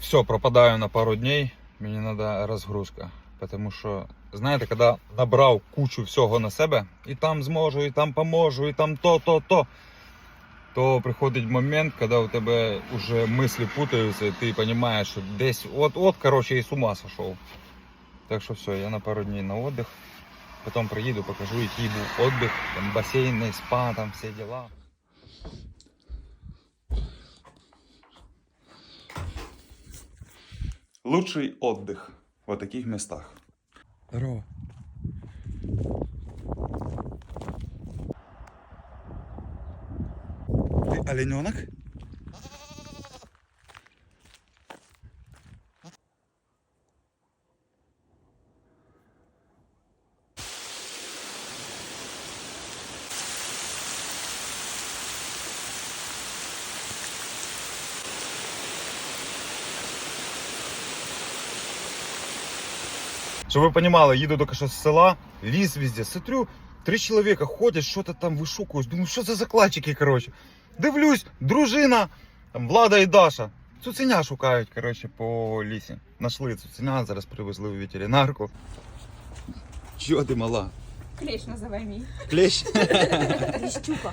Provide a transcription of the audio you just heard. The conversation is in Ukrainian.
все, пропадаю на пару дней, мені треба розгрузка. Тому що, знаєте, коли набрав кучу всього на себе, і там зможу, і там поможу, і там то, то, то, то приходить момент, коли у тебе вже мислі путаються, і ти розумієш, що десь от-от, коротше, і з ума сошов. Так що все, я на пару дней на отдых. Потом приїду, покажу, який був отдых, там басейн, спа, там всі дела. Лучший отдых в таких местах. Здорово. Ты олененок? Щоб ви розуміли, їду тільки що з села, ліс везде, смотрю, три чоловіка ходять, що-то там вишукують. Думаю, що це за закладчики, коротше. Дивлюсь, дружина, там Влада і Даша. Цуценя шукають, коротше, по лісі. Нашли цуценя, зараз привезли у ветеринарку. Чого ти мала? Клещ називай мій. Клещ? Кліщука.